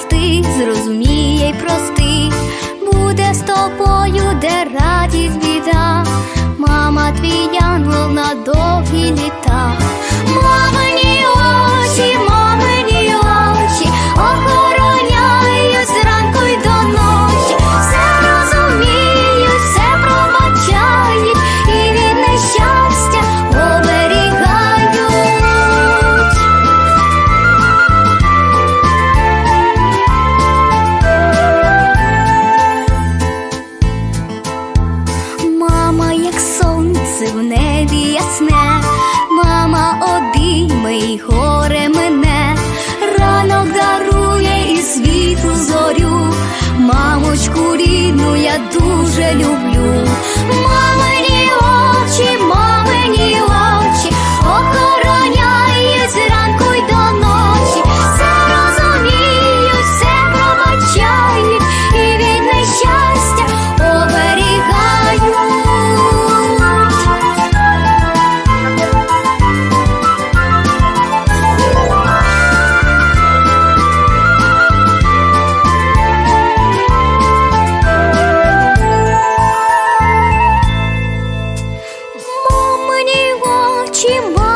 знайти, зрозуміє й прости, буде з тобою. в небі ясне, мама обійме й горе мене, ранок дарує і світу зорю, мамочку рідну я дуже люблю. Чим